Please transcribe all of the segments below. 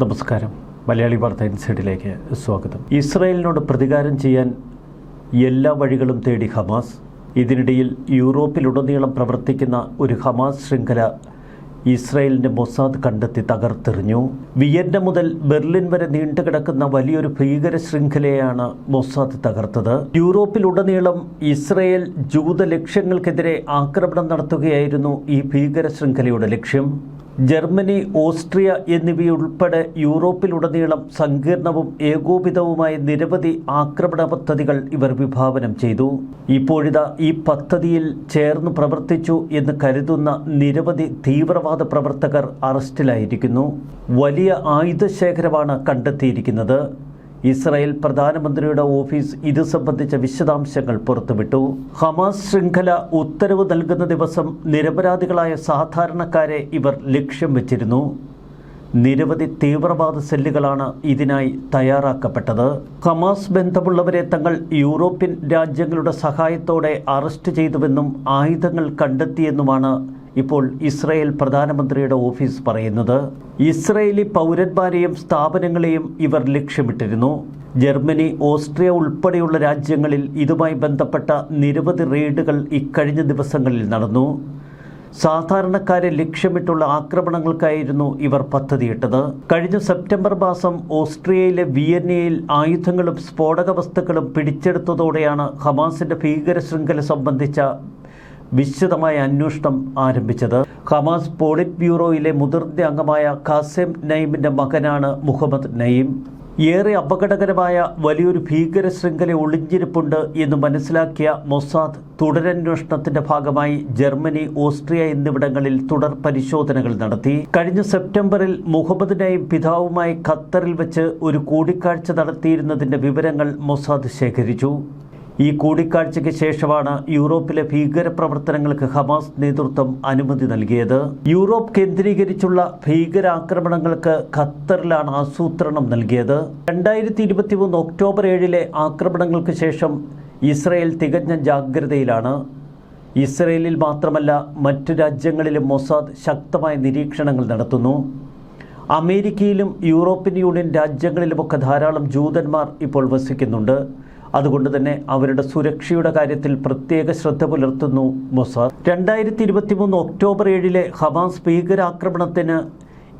നമസ്കാരം. മലയാളി വാർത്ത ഇൻസൈഡിലേക്ക് സ്വാഗതം. ഇസ്രായേലിനോട് പ്രതികാരം ചെയ്യാൻ എല്ലാ വഴികളും തേടി ഹമാസ്. ഇതിനിടയിൽ യൂറോപ്പിലുടനീളം പ്രവർത്തിക്കുന്ന ഒരു ഹമാസ് ശൃംഖല ഇസ്രായേലിന്റെ മൊസാദ് കണ്ടെത്തി തകർത്തെറിഞ്ഞു. വിയന്ന മുതൽ ബെർലിൻ വരെ നീണ്ടുകിടക്കുന്ന വലിയൊരു ഭീകര ശൃംഖലയാണ് മൊസാദ് തകർത്തത്. യൂറോപ്പിലുടനീളം ഇസ്രായേൽ ജൂത ലക്ഷ്യങ്ങൾക്കെതിരെ ആക്രമണം നടത്തുകയായിരുന്നു ഈ ഭീകര ശൃംഖലയുടെ ലക്ഷ്യം. ജർമ്മനി ഓസ്ട്രിയ എന്നിവയുൾപ്പെടെ യൂറോപ്പിലുടനീളം സങ്കീർണവും ഏകോപിതവുമായ നിരവധി ആക്രമണ പദ്ധതികൾ ഇവർ വിഭാവനം ചെയ്തു. ഇപ്പോഴിതാ ഈ പദ്ധതിയിൽ ചേർന്ന് പ്രവർത്തിച്ചു എന്ന് കരുതുന്ന നിരവധി തീവ്രവാദ പ്രവർത്തകർ അറസ്റ്റിലായിരിക്കുന്നു. വലിയ ആയുധശേഖരമാണ് കണ്ടെത്തിയിരിക്കുന്നത്. ഇസ്രായേൽ പ്രധാനമന്ത്രിയുടെ ഓഫീസ് ഇത് സംബന്ധിച്ച വിശദാംശങ്ങൾ പുറത്തുവിട്ടു. ഹമാസ് ശൃംഖല ഉത്തരവ് നൽകുന്ന ദിവസം നിരപരാധികളായ സാധാരണക്കാരെ ഇവർ ലക്ഷ്യം വച്ചിരുന്നു. നിരവധി തീവ്രവാദ സെല്ലുകളാണ് ഇതിനായി തയ്യാറാക്കപ്പെട്ടത്. ഹമാസ് ബന്ധമുള്ളവരെ തങ്ങൾ യൂറോപ്യൻ രാജ്യങ്ങളുടെ സഹായത്തോടെ അറസ്റ്റ് ചെയ്തുവെന്നും ആയുധങ്ങൾ കണ്ടെത്തിയെന്നുമാണ് ഇപ്പോൾ ഇസ്രായേൽ പ്രധാനമന്ത്രിയുടെ ഓഫീസ് പറയുന്നത് ഇസ്രയേലി പൗരന്മാരെയും സ്ഥാപനങ്ങളെയും ഇവർ ലക്ഷ്യമിട്ടിരുന്നു. ജർമ്മനി ഓസ്ട്രിയ ഉൾപ്പെടെയുള്ള രാജ്യങ്ങളിൽ ഇതുമായി ബന്ധപ്പെട്ട നിരവധി റെയ്ഡുകൾ ഇക്കഴിഞ്ഞ ദിവസങ്ങളിൽ നടന്നു. സാധാരണക്കാരെ ലക്ഷ്യമിട്ടുള്ള ആക്രമണങ്ങൾക്കായിരുന്നു ഇവർ പദ്ധതിയിട്ടത്. കഴിഞ്ഞ സെപ്റ്റംബർ മാസം ഓസ്ട്രിയയിലെ വിയന്നയിൽ ആയുധങ്ങളും സ്ഫോടക വസ്തുക്കളും പിടിച്ചെടുത്തതോടെയാണ് ഹമാസിന്റെ ഭീകര ശൃംഖല സംബന്ധിച്ച വിശദമായ അന്വേഷണം ആരംഭിച്ചത്. ഹമാസ് പോളിറ്റ് ബ്യൂറോയിലെ മുതിർന്ന അംഗമായ ഖാസിം നയിമിന്റെ മകനാണ് മുഹമ്മദ് നയീം. ഏറെ അപകടകരമായ വലിയൊരു ഭീകര ശൃംഖല ഒളിഞ്ഞിരിപ്പുണ്ട് എന്ന് മനസ്സിലാക്കിയ മൊസാദ് തുടരന്വേഷണത്തിന്റെ ഭാഗമായി ജർമ്മനി ഓസ്ട്രിയ എന്നിവിടങ്ങളിൽ തുടർ പരിശോധനകൾ നടത്തി. കഴിഞ്ഞ സെപ്റ്റംബറിൽ മുഹമ്മദ് നയിം പിതാവുമായി ഖത്തറിൽ വെച്ച് ഒരു കൂടിക്കാഴ്ച നടത്തിയിരുന്നതിന്റെ വിവരങ്ങൾ മൊസാദ് ശേഖരിച്ചു. ഈ കൂടിക്കാഴ്ചയ്ക്ക് ശേഷമാണ് യൂറോപ്പിലെ ഭീകരപ്രവർത്തനങ്ങൾക്ക് ഹമാസ് നേതൃത്വം അനുമതി നൽകിയത്. യൂറോപ്പ് കേന്ദ്രീകരിച്ചുള്ള ഭീകരാക്രമണങ്ങൾക്ക് ഖത്തറിലാണ് ആസൂത്രണം നൽകിയത്. രണ്ടായിരത്തി ഇരുപത്തി മൂന്ന് ഒക്ടോബർ ഏഴിലെ ആക്രമണങ്ങൾക്ക് ശേഷം ഇസ്രയേൽ തികഞ്ഞ ജാഗ്രതയിലാണ്. ഇസ്രയേലിൽ മാത്രമല്ല മറ്റു രാജ്യങ്ങളിലും മൊസാദ് ശക്തമായ നിരീക്ഷണങ്ങൾ നടത്തുന്നു. അമേരിക്കയിലും യൂറോപ്യൻ യൂണിയൻ രാജ്യങ്ങളിലുമൊക്കെ ധാരാളം ജൂതന്മാർ ഇപ്പോൾ വസിക്കുന്നുണ്ട്. അതുകൊണ്ട് തന്നെ അവരുടെ സുരക്ഷയുടെ കാര്യത്തിൽ പ്രത്യേക ശ്രദ്ധ പുലർത്തുന്നു മൊസാദ്. രണ്ടായിരത്തി ഇരുപത്തി മൂന്ന് ഒക്ടോബർ ഏഴിലെ ഹമാസ് ഭീകരാക്രമണത്തിന്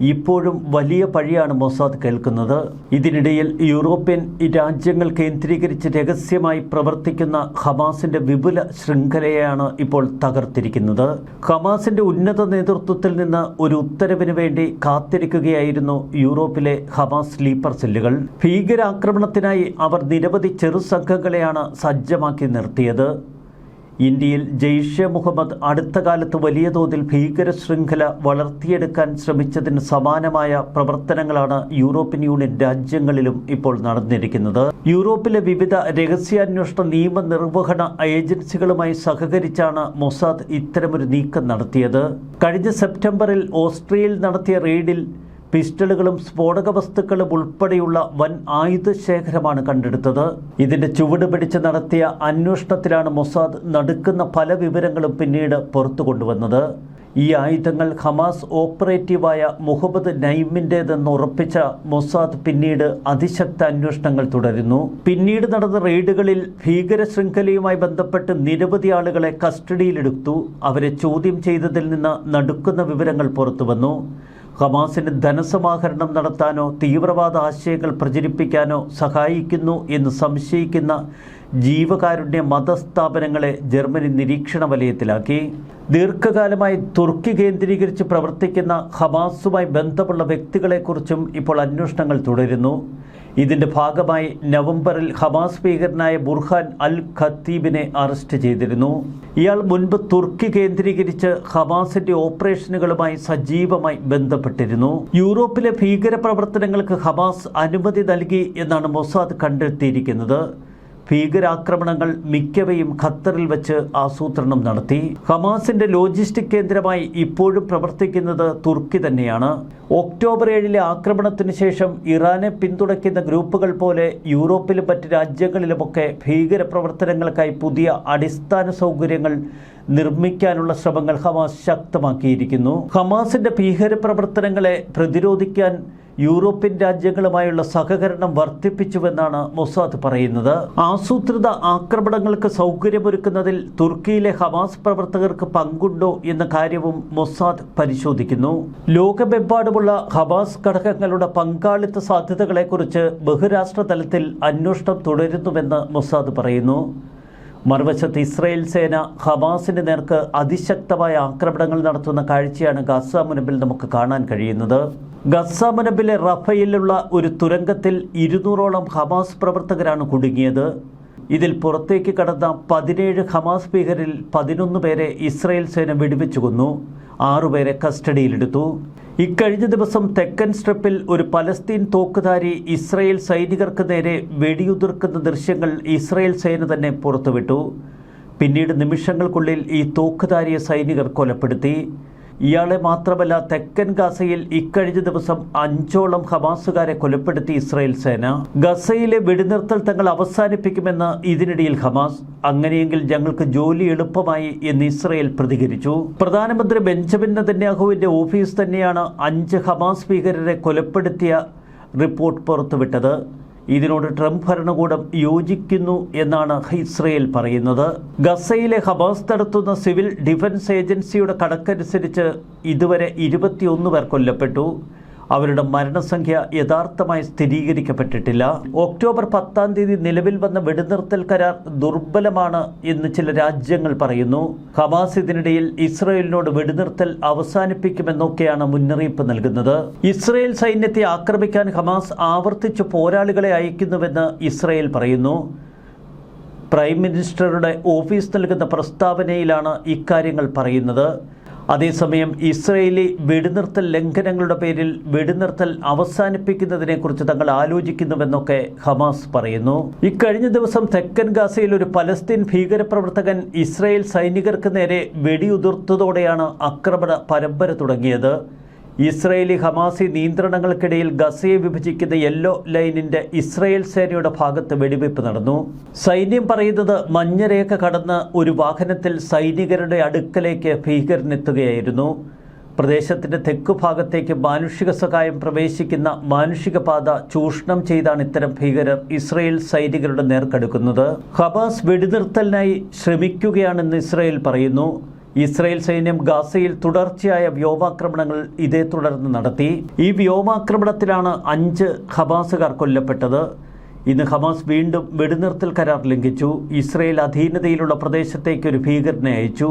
ഇപ്പോഴും വലിയ പഴിയാണ് മൊസാദ് കേൾക്കുന്നത്. ഇതിനിടയിൽ യൂറോപ്യൻ രാജ്യങ്ങൾ കേന്ദ്രീകരിച്ച് രഹസ്യമായി പ്രവർത്തിക്കുന്ന ഹമാസിന്റെ വിപുല ശൃംഖലയാണ് ഇപ്പോൾ തകർത്തിരിക്കുന്നത്. ഹമാസിന്റെ ഉന്നത നേതൃത്വത്തിൽ നിന്ന് ഒരു ഉത്തരവിന് വേണ്ടി കാത്തിരിക്കുകയായിരുന്നു യൂറോപ്പിലെ ഹമാസ് സ്ലീപ്പർ സെല്ലുകൾ. ഭീകരാക്രമണത്തിനായി അവർ നിരവധി ചെറു സംഘങ്ങളെയാണ് സജ്ജമാക്കി നിർത്തിയത്. ഇന്ത്യയിൽ ജെയ്ഷെ മുഹമ്മദ് അടുത്ത കാലത്ത് വലിയ തോതിൽ ഭീകര ശൃംഖല വളർത്തിയെടുക്കാൻ ശ്രമിച്ചതിന് സമാനമായ പ്രവർത്തനങ്ങളാണ് യൂറോപ്യൻ യൂണിയൻ രാജ്യങ്ങളിലും ഇപ്പോൾ നടന്നിരിക്കുന്നത്. യൂറോപ്പിലെ വിവിധ രഹസ്യാന്വേഷണ നിയമനിർവഹണ ഏജൻസികളുമായി സഹകരിച്ചാണ് മൊസാദ് ഇത്തരമൊരു നീക്കം നടത്തിയത്. കഴിഞ്ഞ സെപ്റ്റംബറിൽ ഓസ്ട്രിയയിൽ നടത്തിയ റെയ്ഡിൽ പിസ്റ്റളുകളും സ്ഫോടക വസ്തുക്കളും ഉൾപ്പെടെയുള്ള വൻ ആയുധശേഖരമാണ് കണ്ടെടുത്തത്. ഇതിന്റെ ചുവട് പിടിച്ച് നടത്തിയ അന്വേഷണത്തിലാണ് മൊസാദ് നടുക്കുന്ന പല വിവരങ്ങളും പിന്നീട് പുറത്തു കൊണ്ടുവന്നത്. ഈ ആയുധങ്ങൾ ഹമാസ് ഓപ്പറേറ്റീവായ മുഹമ്മദ് നൈമിന്റേതെന്ന് ഉറപ്പിച്ച മൊസാദ് പിന്നീട് അതിശക്ത അന്വേഷണങ്ങൾ തുടരുന്നു. പിന്നീട് നടന്ന റെയ്ഡുകളിൽ ഭീകര ശൃംഖലയുമായി ബന്ധപ്പെട്ട് നിരവധി ആളുകളെ കസ്റ്റഡിയിലെടുത്തു. അവരെ ചോദ്യം ചെയ്തതിൽ നിന്ന് നടുക്കുന്ന വിവരങ്ങൾ പുറത്തുവന്നു ഹമാസിന് ധനസമാഹരണം നടത്താനോ തീവ്രവാദ ആശയങ്ങൾ പ്രചരിപ്പിക്കാനോ സഹായിക്കുന്നു എന്ന് സംശയിക്കുന്ന ജീവകാരുണ്യ മതസ്ഥാപനങ്ങളെ ജർമ്മനി നിരീക്ഷണ വലയത്തിലാക്കി ദീർഘകാലമായി തുർക്കി കേന്ദ്രീകരിച്ച് പ്രവർത്തിക്കുന്ന ഹമാസുമായി ബന്ധമുള്ള വ്യക്തികളെക്കുറിച്ചും ഇപ്പോൾ അന്വേഷണങ്ങൾ തുടരുന്നു. ഇതിന്റെ ഭാഗമായി നവംബറിൽ ഹമാസ് ഭീകരനായ ബുർഹാൻ അൽ ഖത്തീബിനെ അറസ്റ്റ് ചെയ്തിരുന്നു. ഇയാൾ മുൻപ് തുർക്കി കേന്ദ്രീകരിച്ച് ഹമാസിന്റെ ഓപ്പറേഷനുകളുമായി സജീവമായി ബന്ധപ്പെട്ടിരുന്നു. യൂറോപ്പിലെ ഭീകര പ്രവർത്തനങ്ങൾക്ക് ഹമാസ് അനുമതി നൽകി എന്നാണ് മൊസാദ് കണ്ടെത്തിയിരിക്കുന്നത്. ഭീകരാക്രമണങ്ങൾ മിക്കവയും ഖത്തറിൽ വെച്ച് ആസൂത്രണം നടത്തി. ഹമാസിന്റെ ലോജിസ്റ്റിക് കേന്ദ്രമായി ഇപ്പോഴും പ്രവർത്തിക്കുന്നത് തുർക്കി തന്നെയാണ്. ഒക്ടോബർ ഏഴിലെ ആക്രമണത്തിന് ശേഷം ഇറാനെ പിന്തുണയ്ക്കുന്ന ഗ്രൂപ്പുകൾ പോലെ യൂറോപ്പിലും മറ്റ് രാജ്യങ്ങളിലുമൊക്കെ ഭീകരപ്രവർത്തനങ്ങൾക്കായി പുതിയ അടിസ്ഥാന സൗകര്യങ്ങൾ നിർമ്മിക്കാനുള്ള ശ്രമങ്ങൾ ഹമാസ് ശക്തമാക്കിയിരിക്കുന്നു. ഹമാസിന്റെ ഭീകരപ്രവർത്തനങ്ങളെ പ്രതിരോധിക്കാൻ യൂറോപ്യൻ രാജ്യങ്ങളുമായുള്ള സഹകരണം വർദ്ധിപ്പിച്ചുവെന്നാണ് മൊസാദ് പറയുന്നത്. ആസൂത്രിത ആക്രമണങ്ങൾക്ക് സൗകര്യമൊരുക്കുന്നതിൽ തുർക്കിയിലെ ഹമാസ് പ്രവർത്തകർക്ക് പങ്കുണ്ടോ എന്ന കാര്യവും മൊസാദ് പരിശോധിക്കുന്നു. ലോകമെമ്പാടുമുള്ള ഹമാസ് ഘടകങ്ങളുടെ പങ്കാളിത്ത സാധ്യതകളെക്കുറിച്ച് ബഹുരാഷ്ട്ര തലത്തിൽ അന്വേഷണം തുടരുന്നുവെന്ന് മൊസാദ് പറയുന്നു. മറുവശത്ത് ഇസ്രയേൽ സേന ഹമാസിന് നേർക്ക് അതിശക്തമായ ആക്രമണങ്ങൾ നടത്തുന്ന കാഴ്ചയാണ് ഗസ മുനമ്പിൽ നമുക്ക് കാണാൻ കഴിയുന്നത്. ഗസ മുനമ്പിലെ റഫയിലുള്ള ഒരു തുരങ്കത്തിൽ ഇരുന്നൂറോളം ഹമാസ് പ്രവർത്തകരാണ് കുടുങ്ങിയത്. ഇതിൽ പുറത്തേക്ക് കടന്ന പതിനേഴ് ഹമാസ് ഭീകരിൽ പതിനൊന്ന് പേരെ ഇസ്രയേൽ സേന വെടിവെച്ചു കൊന്നു. ആറുപേരെ കസ്റ്റഡിയിലെടുത്തു. ഇക്കഴിഞ്ഞ ദിവസം തെക്കൻ സ്ട്രിപ്പിൽ ഒരു പലസ്തീൻ തോക്കുധാരി ഇസ്രയേൽ സൈനികർക്ക് നേരെ വെടിയുതിർക്കുന്ന ദൃശ്യങ്ങൾ ഇസ്രയേൽ സേന തന്നെ പുറത്തുവിട്ടു. പിന്നീട് നിമിഷങ്ങൾക്കുള്ളിൽ ഈ തോക്കുധാരിയെ സൈനികർ കൊലപ്പെടുത്തി. ഇയാളെ മാത്രമല്ല തെക്കൻ ഗസയിൽ ഇക്കഴിഞ്ഞ ദിവസം അഞ്ചോളം ഹമാസുകാരെ കൊലപ്പെടുത്തി ഇസ്രായേൽ സേന. ഗസയിലെ വെടിനിർത്തൽ തങ്ങൾ അവസാനിപ്പിക്കുമെന്ന് ഇതിനിടയിൽ ഹമാസ്. അങ്ങനെയെങ്കിൽ ഞങ്ങൾക്ക് ജോലി എളുപ്പമായി എന്ന് ഇസ്രായേൽ പ്രതികരിച്ചു. പ്രധാനമന്ത്രി ബെഞ്ചമിൻ നെതന്യാഹുവിന്റെ ഓഫീസ് തന്നെയാണ് അഞ്ച് ഹമാസ് ഭീകരരെ കൊലപ്പെടുത്തിയ റിപ്പോർട്ട് പുറത്തുവിട്ടത്. ഇതിനോട് ട്രംപ് ഭരണകൂടം യോജിക്കുന്നു എന്നാണ് ഇസ്രയേൽ പറയുന്നത്. ഗസയിലെ ഹമാസ് നടത്തുന്ന സിവിൽ ഡിഫൻസ് ഏജൻസിയുടെ കണക്കനുസരിച്ച് ഇതുവരെ ഇരുപത്തിയൊന്ന് പേർ കൊല്ലപ്പെട്ടു. അവരുടെ മരണസംഖ്യ യഥാർത്ഥമായി സ്ഥിരീകരിക്കപ്പെട്ടിട്ടില്ല. ഒക്ടോബർ പത്താം തീയതി നിലവിൽ വന്ന വെടിനിർത്തൽ കരാർ ദുർബലമാണ് എന്ന് ചില രാജ്യങ്ങൾ പറയുന്നു. ഹമാസ് ഇതിനിടയിൽ ഇസ്രയേലിനോട് വെടിനിർത്തൽ അവസാനിപ്പിക്കുമെന്നൊക്കെയാണ് മുന്നറിയിപ്പ് നൽകുന്നത്. ഇസ്രയേൽ സൈന്യത്തെ ആക്രമിക്കാൻ ഹമാസ് ആവർത്തിച്ച് പോരാളികളെ അയക്കുന്നുവെന്ന് ഇസ്രയേൽ പറയുന്നു. പ്രൈം മിനിസ്റ്ററുടെ ഓഫീസ് നൽകുന്ന പ്രസ്താവനയിലാണ് ഇക്കാര്യങ്ങൾ പറയുന്നത്. അതേസമയം ഇസ്രയേലി വെടിനിർത്തൽ ലംഘനങ്ങളുടെ പേരിൽ വെടിനിർത്തൽ അവസാനിപ്പിക്കുന്നതിനെക്കുറിച്ച് തങ്ങൾ ആലോചിക്കുന്നുവെന്നൊക്കെ ഹമാസ് പറയുന്നു. ഇക്കഴിഞ്ഞ ദിവസം തെക്കൻ ഗാസയിൽ ഒരു പലസ്തീൻ ഭീകരപ്രവർത്തകൻ ഇസ്രയേൽ സൈനികർക്ക് നേരെ വെടിയുതിർത്തതോടെയാണ് ആക്രമണ പരമ്പര തുടങ്ങിയത്. ഇസ്രയേലി ഹമാസി നിയന്ത്രണങ്ങൾക്കിടയിൽ ഗസയെ വിഭജിക്കുന്ന യെല്ലോ ലൈനിന്റെ ഇസ്രയേൽ സേനയുടെ ഭാഗത്ത് വെടിവയ്പ് നടന്നു. സൈന്യം പറയുന്നത് മഞ്ഞരേഖ കടന്ന് ഒരു വാഹനത്തിൽ സൈനികരുടെ അടുക്കലേക്ക് ഭീകരനെത്തുകയായിരുന്നു. പ്രദേശത്തിന്റെ തെക്കു ഭാഗത്തേക്ക് മാനുഷിക സഹായം പ്രവേശിക്കുന്ന മാനുഷിക പാത ചൂഷണം ചെയ്താണ് ഇത്തരം ഭീകരർ ഇസ്രയേൽ സൈനികരുടെ നേർക്കെടുക്കുന്നത് ഹമാസ് വെടിനിർത്തലിനായി ശ്രമിക്കുകയാണെന്ന് ഇസ്രയേൽ പറയുന്നു. ഇസ്രായേൽ സൈന്യം ഗാസയിൽ തുടർച്ചയായ വ്യോമാക്രമണങ്ങൾ ഇതേ തുടർന്ന് നടത്തി. ഈ വ്യോമാക്രമണത്തിലാണ് അഞ്ച് ഹമാസുകാർ കൊല്ലപ്പെട്ടത്. ഇന്ന് ഹമാസ് വീണ്ടും വെടിനിർത്തൽ കരാർ ലംഘിച്ചു. ഇസ്രയേൽ അധീനതയിലുള്ള പ്രദേശത്തേക്ക് ഒരു ഭീകരനെ അയച്ചു.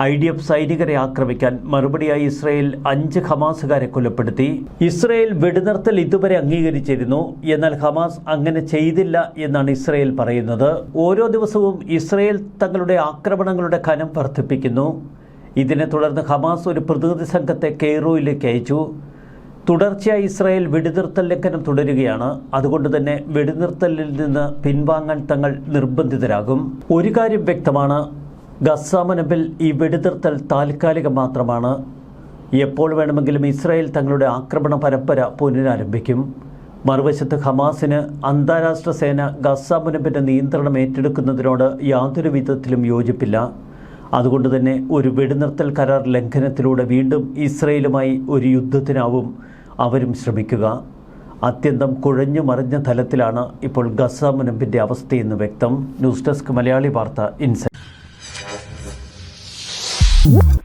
ഐ ഡി എഫ് സൈനികരെ ആക്രമിക്കാൻ മറുപടിയായി ഇസ്രയേൽ അഞ്ച് ഹമാസുകാരെ കൊലപ്പെടുത്തി. ഇസ്രയേൽ വെടിനിർത്തൽ ഇതുവരെ അംഗീകരിച്ചിരുന്നു. എന്നാൽ ഹമാസ് അങ്ങനെ ചെയ്തില്ല എന്നാണ് ഇസ്രയേൽ പറയുന്നത്. ഓരോ ദിവസവും ഇസ്രയേൽ തങ്ങളുടെ ആക്രമണങ്ങളുടെ കനം വർദ്ധിപ്പിക്കുന്നു. ഇതിനെ തുടർന്ന് ഹമാസ് ഒരു പ്രതിനിധി സംഘത്തെ കെയ്റോയിലേക്ക് അയച്ചു. തുടർച്ചയായി ഇസ്രായേൽ വെടിനിർത്തൽ ലംഘനം തുടരുകയാണ്. അതുകൊണ്ട് തന്നെ വെടിനിർത്തലിൽ നിന്ന് പിൻവാങ്ങാൻ തങ്ങൾ നിർബന്ധിതരാകും. ഒരു കാര്യം വ്യക്തമാണ്. ഗസ ഈ വെടിനിർത്തൽ താൽക്കാലികം മാത്രമാണ്. എപ്പോൾ വേണമെങ്കിലും ഇസ്രായേൽ തങ്ങളുടെ ആക്രമണ പരമ്പര പുനരാരംഭിക്കും. മറുവശത്ത് ഹമാസിന് അന്താരാഷ്ട്ര സേന ഗസ നിയന്ത്രണം ഏറ്റെടുക്കുന്നതിനോട് യാതൊരു വിധത്തിലും യോജിപ്പില്ല. അതുകൊണ്ട് തന്നെ ഒരു വെടിനിർത്തൽ കരാർ ലംഘനത്തിലൂടെ വീണ്ടും ഇസ്രയേലുമായി ഒരു യുദ്ധത്തിനാവും അവരും ശ്രമിക്കുക. അത്യന്തം കുഴഞ്ഞു മറിഞ്ഞ തലത്തിലാണ് ഇപ്പോൾ ഗസ അവസ്ഥയെന്ന് വ്യക്തം. ന്യൂസ് ഡെസ്ക് മലയാളി വാർത്ത ഇൻസൈറ്റ് What?